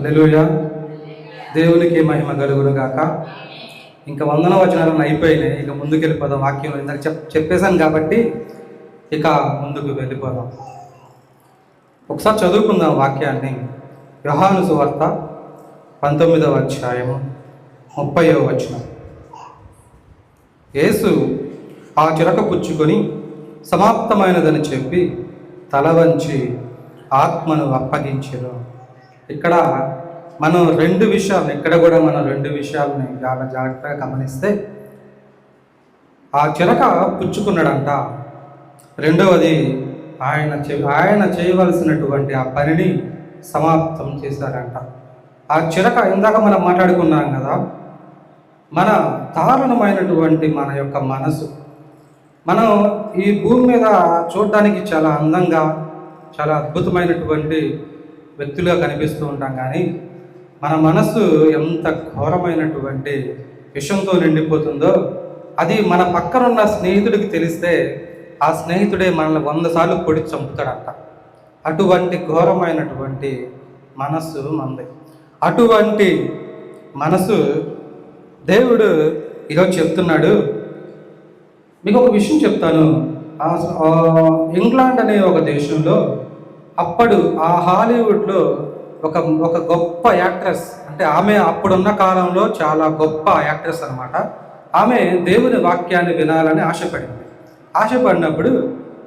Hallelujah దేవునికి మహిమ కలుగును గాక. ఇంకా వందన వచనాలను అయిపోయినాయి. ఇక ముందుకు వెళ్ళిపోదాం వాక్యం ఇందాక చెప్ చెప్పేశాను కాబట్టి ఇక ముందుకు వెళ్ళిపోదాం. ఒకసారి చదువుకుందాం వాక్యాన్ని. యోహాను సువార్త పంతొమ్మిదవ అధ్యాయము ముప్పైవ వచనం. యేసు ఆ చిరక పుచ్చుకొని సమాప్తమైనదని చెప్పి తల వంచి ఆత్మను అప్పగించెను. ఇక్కడ మనం రెండు విషయాలు ఇక్కడ కూడా మనం రెండు విషయాలని చాలా జాగ్రత్తగా గమనిస్తే ఆ చిరక పుచ్చుకున్నాడంట. రెండవది ఆయన ఆయన చేయవలసినటువంటి ఆ పనిని సమాప్తం చేశారంట. ఆ చిరక ఇందాక మనం మాట్లాడుకున్నాం కదా మన దారుణమైనటువంటి మన యొక్క మనసు. మనం ఈ భూమి మీద చూడడానికి చాలా అందంగా చాలా అద్భుతమైనటువంటి వ్యక్తులుగా కనిపిస్తూ ఉంటాం కానీ మన మనస్సు ఎంత ఘోరమైనటువంటి విషంతో నిండిపోతుందో అది మన పక్కనున్న స్నేహితుడికి తెలిస్తే ఆ స్నేహితుడే మనల్ని వంద సార్లు పొడి చంపుతాడంట. అటువంటి ఘోరమైనటువంటి మనస్సు మంది అటువంటి మనసు దేవుడు ఈరోజు చెప్తున్నాడు. మీకు ఒక విషయం చెప్తాను. ఆ ఇంగ్లాండ్ అనే ఒక దేశంలో అప్పుడు ఆ హాలీవుడ్లో ఒక ఒక గొప్ప యాక్ట్రెస్ అంటే ఆమె అప్పుడున్న కాలంలో చాలా గొప్ప యాక్ట్రెస్ అనమాట ఆమె దేవుని వాక్యాన్ని వినాలని ఆశపడింది. ఆశపడినప్పుడు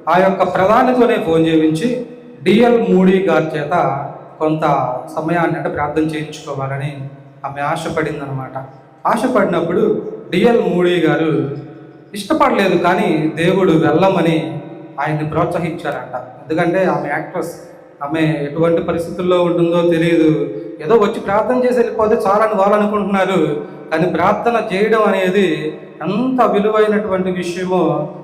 ఆ యొక్క ప్రధానితోనే ఫోన్ చేయించి డిఎల్ మూడీ గారి చేత కొంత సమయాన్ని అంటే ప్రార్థన చేయించుకోవాలని ఆమె ఆశపడింది అనమాట ఆశపడినప్పుడు డిఎల్ మూడీ గారు ఇష్టపడలేదు కానీ దేవుడు వెళ్ళమని ఆయన్ని ప్రోత్సహించారంట. ఎందుకంటే ఆమె యాక్ట్రెస్ ఆమె ఎటువంటి పరిస్థితుల్లో ఉంటుందో తెలియదు. ఏదో వచ్చి ప్రార్థన చేసి వెళ్ళిపోతే చాలని వాళ్ళు అనుకుంటున్నారు. కానీ ప్రార్థన చేయడం అనేది ఎంత విలువైనటువంటి విషయమో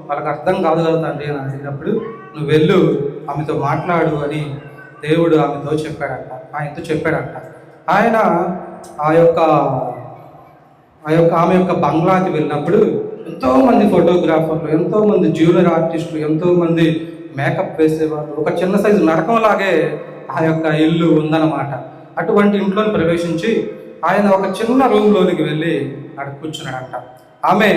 వాళ్ళకి అర్థం కాదు కదా తండ్రి అని అడిగినప్పుడు నువ్వు వెళ్ళు ఆమెతో మాట్లాడు అని దేవుడు ఆమెతో చెప్పాడంట. ఆయనతో చెప్పాడంట. ఆయన ఆ యొక్క ఆ యొక్క ఆమె యొక్క బంగ్లాకి వెళ్ళినప్పుడు ఎంతో మంది ఫోటోగ్రాఫర్లు ఎంతో మంది జ్యువెలరీ ఆర్టిస్టులు ఎంతో మంది మేకప్ వేసేవాళ్ళు ఒక చిన్న సైజు నరకంలాగే ఆ యొక్క ఇల్లు ఉందన్నమాట. అటువంటి ఇంట్లోని ప్రవేశించి ఆయన ఒక చిన్న రూమ్లోనికి వెళ్ళి అక్కడ కూర్చున్నాడంట. ఆమె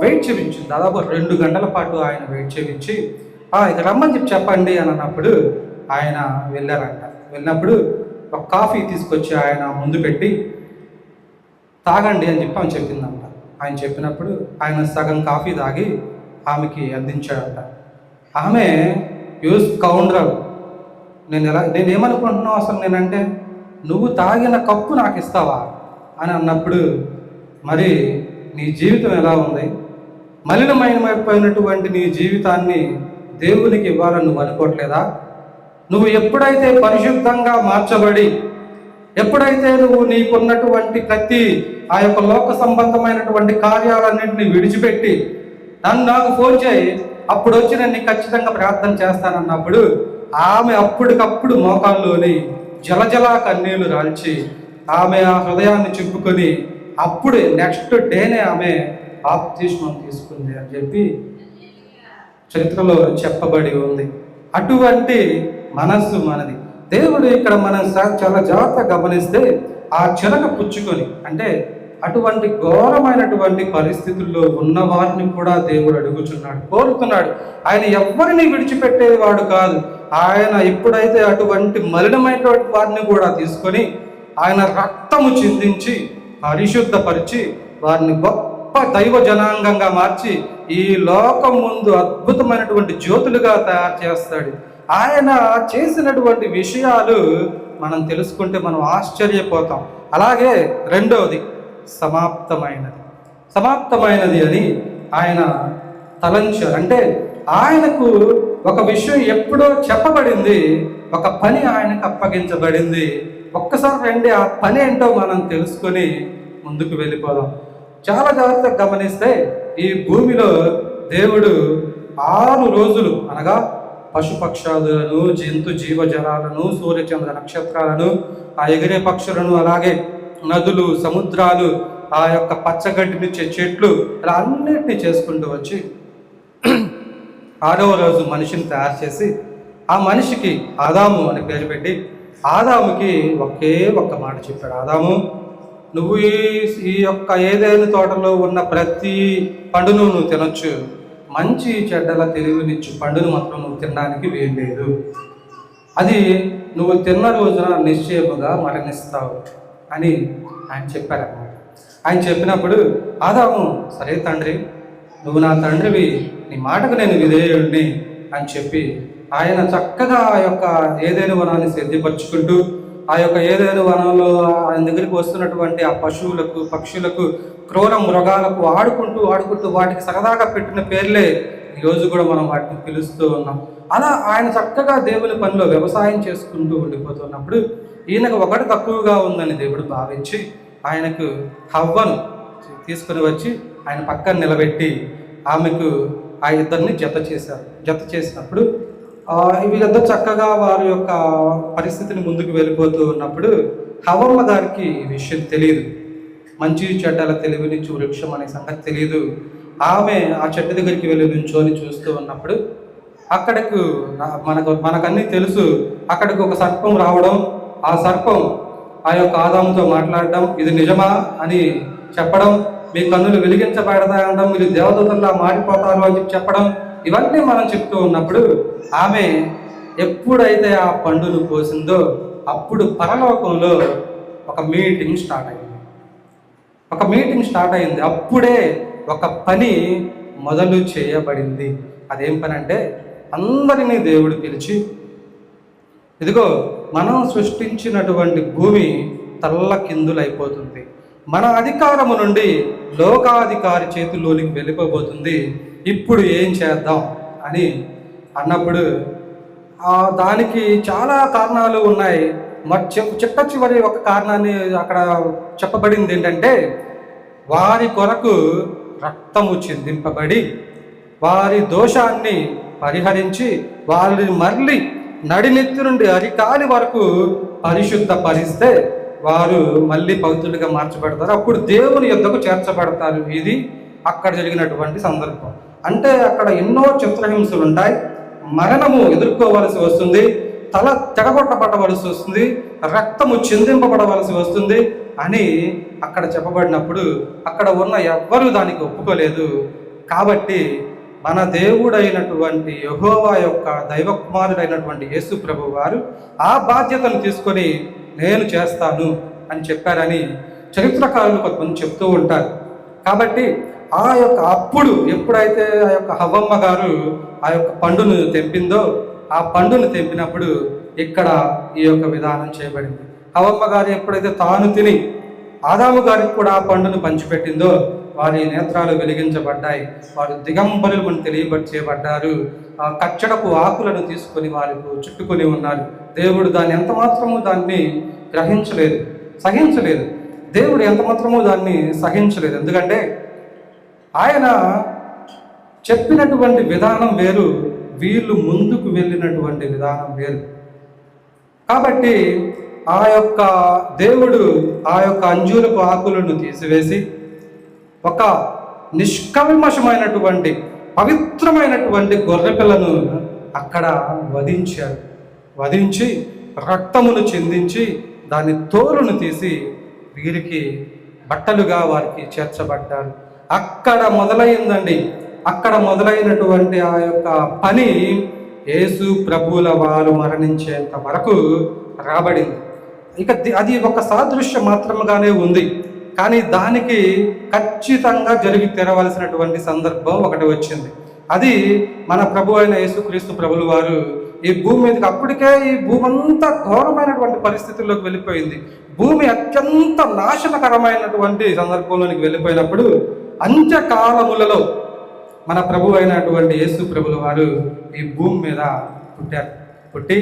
వెయిట్ చేయించింది దాదాపు రెండు గంటల పాటు ఆయన వెయిట్ చేయించి "ఆ, ఇక రమ్మని చెప్పి చెప్పండి అని అన్నప్పుడు ఆయన వెళ్ళారంట. వెళ్ళినప్పుడు ఒక కాఫీ తీసుకొచ్చి ఆయన ముందు పెట్టి తాగండి అని చెప్పి ఆమె చెప్పిందంట. ఆయన చెప్పినప్పుడు ఆయన సగం కాఫీ తాగి ఆమెకి అందించాడట. ఆమె యూస్ కౌండర్ నేను ఎలా నేనేమనుకుంటున్నావు అసలు నేనంటే నువ్వు తాగిన కప్పు నాకు ఇస్తావా? అని అన్నప్పుడు మరి నీ జీవితం ఎలా ఉంది? మలినమయమైపోయినటువంటి నీ జీవితాన్ని దేవునికి ఇవ్వాలని నువ్వు అనుకోవట్లేదా? నువ్వు ఎప్పుడైతే పరిశుద్ధంగా మార్చబడి ఎప్పుడైతే నువ్వు నీకున్నటువంటి ప్రతి ఆ యొక్క లోక సంబంధమైనటువంటి కార్యాలన్నింటినీ విడిచిపెట్టి నన్ను నాకు ఫోన్ చేయి అప్పుడు వచ్చి నేను ఖచ్చితంగా ప్రార్థన చేస్తానన్నప్పుడు ఆమె అప్పటికప్పుడు మోకాల్లోని జలజలా కన్నీళ్ళు రాల్చి ఆమె ఆ హృదయాన్ని చెప్పుకొని అప్పుడు నెక్స్ట్ డేనే ఆమె బాప్తిష్మం తీసుకుంది అని చెప్పి చరిత్రలో చెప్పబడి ఉంది. అటువంటి మనస్సు మనది. దేవుడు ఇక్కడ మనం చాలా జాగ్రత్త గమనిస్తే ఆ చిలక పుచ్చుకొని అంటే అటువంటి ఘోరమైనటువంటి పరిస్థితుల్లో ఉన్న వారిని కూడా దేవుడు అడుగుచున్నాడు కోరుతున్నాడు. ఆయన ఎవరిని విడిచిపెట్టేవాడు కాదు. ఆయన ఎప్పుడైతే అటువంటి మలినమైనటువంటి వారిని కూడా తీసుకొని ఆయన రక్తము చిందించి పరిశుద్ధపరిచి వారిని గొప్ప దైవ జనాంగంగా మార్చి ఈ లోకం ముందు అద్భుతమైనటువంటి జ్యోతులుగా తయారు చేస్తాడు. ఆయన చేసినటువంటి విషయాలు మనం తెలుసుకుంటే మనం ఆశ్చర్యపోతాం. అలాగే రెండవది సమాప్తమైనది. సమాప్తమైనది అని ఆయన తలంచారు. అంటే ఆయనకు ఒక విషయం ఎప్పుడో చెప్పబడింది ఒక పని ఆయనకు అప్పగించబడింది. ఒక్కసారి రండి ఆ పని ఏంటో మనం తెలుసుకొని ముందుకు వెళ్ళిపోదాం. చాలా జాగ్రత్తగా గమనిస్తే ఈ భూమిలో దేవుడు ఆరు రోజులు అనగా పశుపక్షాదులను జంతు జీవజలాలను సూర్యచంద్ర నక్షత్రాలను ఆ ఎగిరే పక్షులను అలాగే నదులు సముద్రాలు ఆ యొక్క పచ్చగడ్డినిచ్చే చెట్లు ఇలా అన్నిటినీ చేసుకుంటూ వచ్చి ఆరవ రోజు మనిషిని తయారు చేసి ఆ మనిషికి ఆదాము అని పేరు పెట్టి ఆదాముకి ఒకే ఒక్క మాట చెప్పాడు. ఆదాము నువ్వు ఈ ఈ యొక్క ఏదైనా తోటలో ఉన్న ప్రతి పండును నువ్వు తినొచ్చు. మంచి చెడ్డల తెలివినిచ్చు పండును మాత్రం నువ్వు తినడానికి వీల్లేదు అది నువ్వు తిన్న రోజున నిశ్చయముగా మరణిస్తావు అని ఆయన చెప్పారన్నమాట. ఆయన చెప్పినప్పుడు ఆదాము సరే తండ్రి నువ్వు నా తండ్రివి నీ మాటకు నేను విధేయుడిని అని చెప్పి ఆయన చక్కగా ఆ యొక్క ఏదైనా వనాన్ని సిద్ధిపరుచుకుంటూ ఆ యొక్క ఏదైనా వనంలో ఆయన దగ్గరికి వస్తున్నటువంటి ఆ పశువులకు పక్షులకు క్రూర మృగాలకు ఆడుకుంటూ ఆడుకుంటూ వాటికి సరదాగా పెట్టిన పేర్లే ఈరోజు కూడా మనం వాటిని పిలుస్తూ ఉన్నాం. అలా ఆయన చక్కగా దేవుని పనిలో వ్యవసాయం చేసుకుంటూ ఉండిపోతున్నప్పుడు ఈయనకు ఒకటి తక్కువగా ఉందని దేవుడు భావించి ఆయనకు హవ్వను తీసుకుని వచ్చి ఆయన పక్కన నిలబెట్టి ఆమెకు ఆ ఇద్దరిని జత చేశారు. జత చేసినప్పుడు ఆ, చక్కగా వారి యొక్క పరిస్థితిని ముందుకు వెళ్ళిపోతూ ఉన్నప్పుడు హవమ్మ గారికి విషయం తెలియదు మంచి చెడ్డల తెలివినిచ్చు వృక్షం అనే సంగతి తెలియదు ఆమె ఆ చెట్టు దగ్గరికి వెళ్ళి నుంచోని చూస్తూ ఉన్నప్పుడు అక్కడకు మనకు మనకన్నీ తెలుసు. అక్కడికి ఒక సర్పం రావడం ఆ సర్పం ఆ యొక్క ఆదాముతో మాట్లాడడం ఇది నిజమా అని చెప్పడం మీ కన్నులు వెలిగించబడతా అనడం మీరు దేవదూతల్లా మారిపోతారు అని చెప్పి చెప్పడం ఇవన్నీ మనం చెప్తూ ఉన్నప్పుడు ఆమె ఎప్పుడైతే ఆ పండును కోసిందో అప్పుడు పరలోకంలో ఒక మీటింగ్ స్టార్ట్ అయింది. ఒక మీటింగ్ స్టార్ట్ అయింది. అప్పుడే ఒక పని మొదలు చేయబడింది. అదేం పని అంటే అందరినీ దేవుడు పిలిచి ఇదిగో మనం సృష్టించినటువంటి భూమి తల్ల కిందులైపోతుంది. మన అధికారము నుండి లోకాధికారి చేతుల్లోనికి వెళ్ళిపోబోతుంది. ఇప్పుడు ఏం చేద్దాం అని అన్నప్పుడు దానికి చాలా కారణాలు ఉన్నాయి. మరి చిట్ట చివరి ఒక కారణాన్ని అక్కడ చెప్పబడింది ఏంటంటే వారి కొరకు రక్తము చిందింపబడి వారి దోషాన్ని పరిహరించి వారిని మరలి నడినెత్తి నుండి అరికాలి వరకు పరిశుద్ధపరిస్తే వారు మళ్ళీ పవిత్రులుగా మార్చబడతారు. అప్పుడు దేవుని యుద్ధకు చేర్చబడతారు. ఇది అక్కడ జరిగినటువంటి సందర్భం. అంటే అక్కడ ఎన్నో చిత్రహింసలు ఉంటాయి మరణము ఎదుర్కోవలసి వస్తుంది. తల తెగగొట్టబడవలసి వస్తుంది. రక్తము చిందింపబడవలసి వస్తుంది అని అక్కడ చెప్పబడినప్పుడు అక్కడ ఉన్న ఎవ్వరూ దానికి ఒప్పుకోలేదు. కాబట్టి మన దేవుడైనటువంటి యహోవా యొక్క దైవ కుమారుడైనటువంటి యేసు ప్రభు వారు ఆ బాధ్యతను తీసుకొని నేను చేస్తాను అని చెప్పారని చరిత్రకారులు కొంతమంది చెప్తూ ఉంటారు. కాబట్టి ఆ యొక్క అప్పుడు ఎప్పుడైతే ఆ యొక్క హవ్వమ్మ గారు ఆ యొక్క పండును తెంపిందో ఆ పండును తెంపినప్పుడు ఇక్కడ ఈ యొక్క విధానం చేయబడింది. హవ్వమ్మ గారు ఎప్పుడైతే తాను తిని ఆదాము గారికి కూడా ఆ పండును పంచిపెట్టిందో వారి నేత్రాలు వెలిగించబడ్డాయి. వారు దిగంబరులను మనం తెలియబట్టేయబడ్డారు ఆ కచ్చడపు ఆకులను తీసుకొని వారికి చుట్టుకొని ఉన్నారు. దేవుడు దాన్ని ఎంత మాత్రము దాన్ని గ్రహించలేదు సహించలేదు. దేవుడు ఎంత మాత్రము దాన్ని సహించలేదు. ఎందుకంటే ఆయన చెప్పినటువంటి విధానం వేరు వీళ్ళు ముందుకు వెళ్ళినటువంటి విధానం వేరు. కాబట్టి ఆ యొక్క దేవుడు ఆ యొక్క అంజూరపు ఆకులను తీసివేసి ఒక నిష్కల్మషమైనటువంటి పవిత్రమైనటువంటి గొర్రెపిల్లను అక్కడ వధించారు వధించి రక్తమును చెందించి దాని తోలును తీసి వీరికి బట్టలుగా వారికి చేర్చబడ్డారు అక్కడ మొదలైందండి. అక్కడ మొదలైనటువంటి ఆ యొక్క పని యేసు ప్రభువుల వారు మరణించేంత వరకు రాబడింది. ఇక అది ఒక సాదృశ్యం మాత్రముగానే ఉంది. కానీ దానికి ఖచ్చితంగా జరిగి తెరవలసినటువంటి సందర్భం ఒకటి వచ్చింది. అది మన ప్రభు అయిన యేసుక్రీస్తు ప్రభుల వారు ఈ భూమి మీదకి అప్పటికే ఈ భూమి అంతా ఘోరమైనటువంటి పరిస్థితుల్లోకి వెళ్ళిపోయింది. భూమి అత్యంత నాశనకరమైనటువంటి సందర్భంలోనికి వెళ్ళిపోయినప్పుడు అంత్యకాలములలో మన ప్రభు అయినటువంటి యేసు ప్రభుల వారు ఈ భూమి మీద పుట్టారు. పుట్టి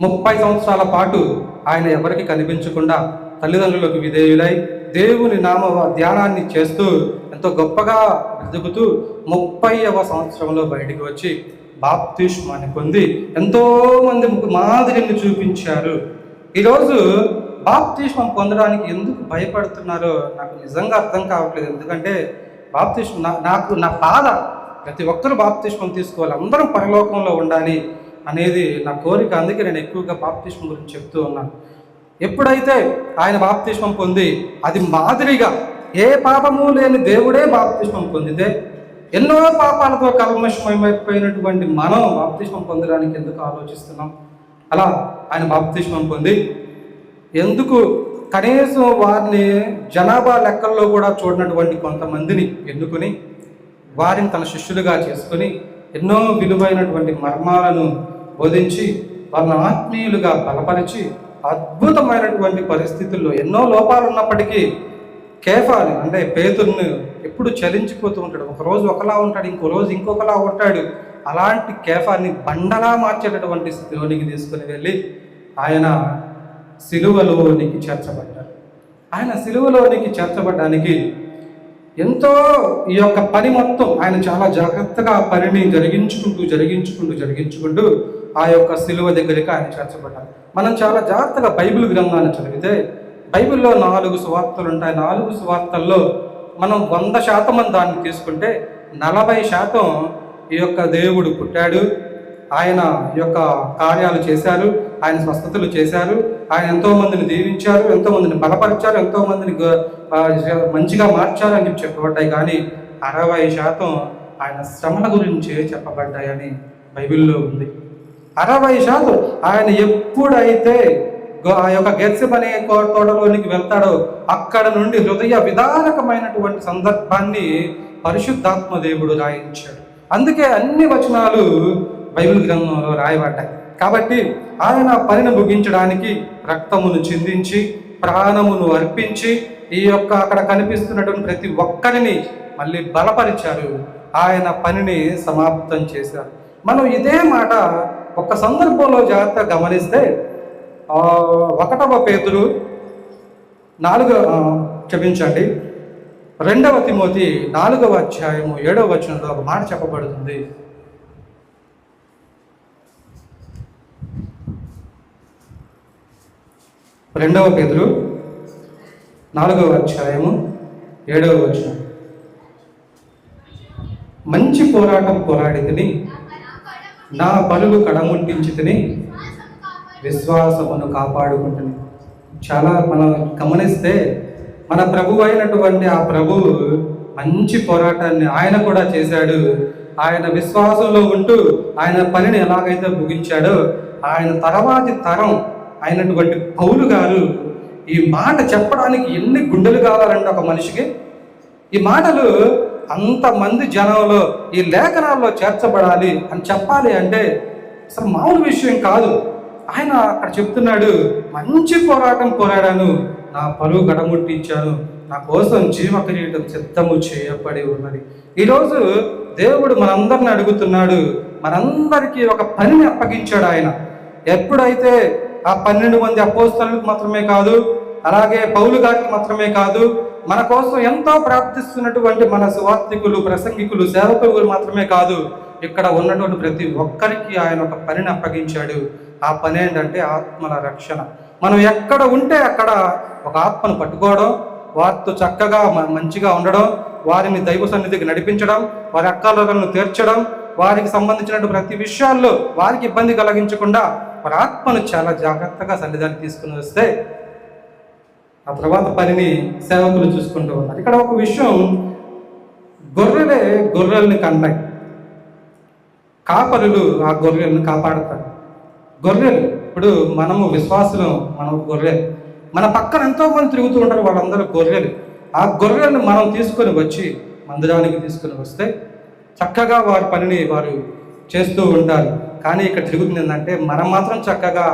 ముప్పై సంవత్సరాల పాటు ఆయన ఎవరికి కనిపించకుండా తల్లిదండ్రులకు విధేయులై దేవుని నామ ధ్యానాన్ని చేస్తూ ఎంతో గొప్పగా బ్రతుకుతూ ముప్పైవ సంవత్సరంలో బయటికి వచ్చి బాప్తిష్మాన్ని పొంది ఎంతోమంది మాదిరిని చూపించారు. ఈరోజు బాప్తీష్మం పొందడానికి ఎందుకు భయపడుతున్నారో నాకు నిజంగా అర్థం కావట్లేదు. ఎందుకంటే బాప్తీష్ నా- నాకు నా బాధ ప్రతి ఒక్కరూ బాప్తీష్మం తీసుకోవాలి. అందరం పరలోకంలో ఉండాలి అనేది నా కోరిక. అందుకే నేను ఎక్కువగా బాప్తీష్మం గురించి చెప్తూ ఉన్నాను ఎప్పుడైతే ఆయన బాప్తీష్మం పొంది అది మాదిరిగా ఏ పాపము లేని దేవుడే బాప్తీష్మం పొందితే ఎన్నో పాపాలతో కల్మషమైపోయినటువంటి మనం బాప్తిష్మం పొందడానికి ఎందుకు ఆలోచిస్తున్నాం? అలా ఆయన బాప్తిష్మం పొంది ఎందుకు కనీసం వారిని జనాభా లెక్కల్లో కూడా చూడనటువంటి కొంతమందిని ఎన్నుకొని వారిని తన శిష్యులుగా చేసుకొని ఎన్నో విలువైనటువంటి మర్మాలను బోధించి వాళ్ళని ఆత్మీయులుగా బలపరిచి అద్భుతమైనటువంటి పరిస్థితుల్లో ఎన్నో లోపాలు ఉన్నప్పటికీ కేఫాని అంటే పేతుర్ని ఎప్పుడు చలించిపోతూ ఉంటాడు. ఒక రోజు ఒకలా ఉంటాడు ఇంకో రోజు ఇంకొకలా ఉంటాడు. అలాంటి కేఫాన్ని బండలా మార్చేటటువంటి స్థితిలోనికి తీసుకుని వెళ్ళి ఆయన సిలువలోనికి చేర్చబడ్డారు. ఆయన సిలువలోనికి చేర్చబడ్డానికి ఎంతో ఈ యొక్క పని మొత్తం ఆయన చాలా జాగ్రత్తగా ఆ పనిని జరిగించుకుంటూ జరిగించుకుంటూ జరిగించుకుంటూ ఆ యొక్క సిలువ దగ్గరికి ఆయన చేర్చబడ్డారు. మనం చాలా జాగ్రత్తగా బైబిల్ గ్రంథాన్ని చదివితే బైబిల్లో నాలుగు సువార్తలు ఉంటాయి. నాలుగు సువార్తల్లో మనం వంద శాతం అని దాన్ని తీసుకుంటే నలభై శాతం ఈ యొక్క దేవుడు పుట్టాడు. ఆయన ఈ యొక్క కార్యాలు చేశారు. ఆయన స్వస్థతలు చేశారు. ఆయన ఎంతో మందిని దీవించారు ఎంతో మందిని బలపరిచారు ఎంతో మందిని మంచిగా మార్చారు అని చెప్పబడ్డాయి. కానీ అరవై శాతం ఆయన శ్రమల గురించే చెప్పబడ్డాయని బైబిల్లో ఉంది. అరవై శాతం ఆయన ఎప్పుడైతే ఆ యొక్క గెత్సెమనే కో- తోటలోనికి వెళ్తాడో అక్కడ నుండి హృదయ విధానకమైనటువంటి సందర్భాన్ని పరిశుద్ధాత్మ దేవుడు రాయించాడు. అందుకే అన్ని వచనాలు బైబిల్ గ్రంథంలో రాయబడ్డాయి. కాబట్టి ఆయన పనిని ముగించడానికి రక్తమును చిందించి ప్రాణమును అర్పించి ఈ యొక్క అక్కడ కనిపిస్తున్నటువంటి ప్రతి ఒక్కరిని మళ్ళీ బలపరిచారు. ఆయన పనిని సమాప్తం చేశారు. మనం ఇదే మాట ఒక సందర్భంలో జాగ్రత్త గమనిస్తే ఒకటవ పేతులు నాలుగవ క్షమించండి. రెండవ తిమోతి నాలుగవ అధ్యాయము ఏడవ వచనంలో ఒక మాట చెప్పబడుతుంది. రెండవ పేదలు నాలుగవ అధ్యాయము ఏడవ వచనం. మంచి పోరాటం పోరాడి తిని నా పనులు కడముట్టించి తిని విశ్వాసమును కాపాడుకుంటుంది చాలా మనం గమనిస్తే మన ప్రభు అయినటువంటి ఆ ప్రభువు మంచి పోరాటాన్ని ఆయన కూడా చేశాడు. ఆయన విశ్వాసంలో ఉంటూ ఆయన పనిని ఎలాగైతే ముగించాడో ఆయన తర్వాతి తరం అయినటువంటి పౌలు గారు ఈ మాట చెప్పడానికి ఎన్ని గుండెలు కావాలండి ఒక మనిషికి? ఈ మాటలు అంతమంది జనంలో ఈ లేఖనాల్లో చేర్చబడాలి అని చెప్పాలి అంటే అసలు మామూలు విషయం కాదు. ఆయన అక్కడ చెప్తున్నాడు మంచి పోరాటం పోరాడాను నా పరువు గడముట్టించాను నా కోసం జీవ కిరీటం సిద్ధము చేయబడి ఉన్నది. ఈరోజు దేవుడు మనందరిని అడుగుతున్నాడు. మనందరికీ ఒక పనిని అప్పగించాడు ఆయన. ఎప్పుడైతే ఆ పన్నెండు మంది అపోస్తలకు మాత్రమే కాదు అలాగే పౌలు గారికి మాత్రమే కాదు మన కోసం ఎంతో ప్రార్థిస్తున్నటువంటి మన సువార్థికులు ప్రసంగికులు సేవకులు మాత్రమే కాదు ఇక్కడ ఉన్నటువంటి ప్రతి ఒక్కరికి ఆయన ఒక పనిని అప్పగించాడు. ఆ పని ఏంటంటే ఆత్మల రక్షణ. మనం ఎక్కడ ఉంటే అక్కడ ఒక ఆత్మను పట్టుకోవడం వారితో చక్కగా మంచిగా ఉండడం వారిని దైవ సన్నిధికి నడిపించడం వారి అక్కలను తీర్చడం వారికి సంబంధించినటువంటి ప్రతి విషయాల్లో వారికి ఇబ్బంది కలిగించకుండా వారి ఆత్మను చాలా జాగ్రత్తగా సన్నిధానికి తీసుకుని వస్తే ఆ తర్వాత పనిని సేవకులు చూసుకుంటూ ఉన్నారు. ఇక్కడ ఒక విషయం గొర్రెలే గొర్రెల్ని కన్నాయి. కాపరులు ఆ గొర్రెలను కాపాడతారు. గొర్రెలు ఇప్పుడు మనము విశ్వాసం మనం గొర్రెలు మన పక్కన ఎంతో మంది తిరుగుతూ ఉంటారు వాళ్ళందరూ గొర్రెలు. ఆ గొర్రెలను మనం తీసుకొని వచ్చి మందిరానికి తీసుకొని వస్తే చక్కగా వారి పనిని వారు చేస్తూ ఉంటారు. కానీ ఇక్కడ జరుగుతుంది ఏంటంటే మనం మాత్రం చక్కగా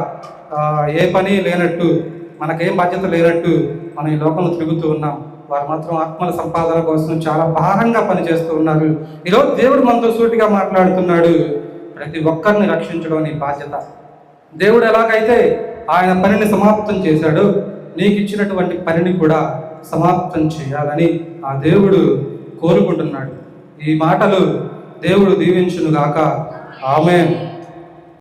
ఏ పని లేనట్టు మనకేం బాధ్యత లేనట్టు మనం ఈ లోకంలో తిరుగుతూ ఉన్నాం. వారు మాత్రం ఆత్మల సంపాదన కోసం చాలా భారంగా పనిచేస్తూ ఉన్నారు. ఈరోజు దేవుడు మనతో సూటిగా మాట్లాడుతున్నాడు. ప్రతి ఒక్కరిని రక్షించడం నీ బాధ్యత. దేవుడు ఎలాగైతే ఆయన పనిని సమాప్తం చేశాడో నీకు ఇచ్చినటువంటి పనిని కూడా సమాప్తం చేయాలని ఆ దేవుడు కోరుకుంటున్నాడు. ఈ మాటలు దేవుడు దీవించునుగాక. ఆమె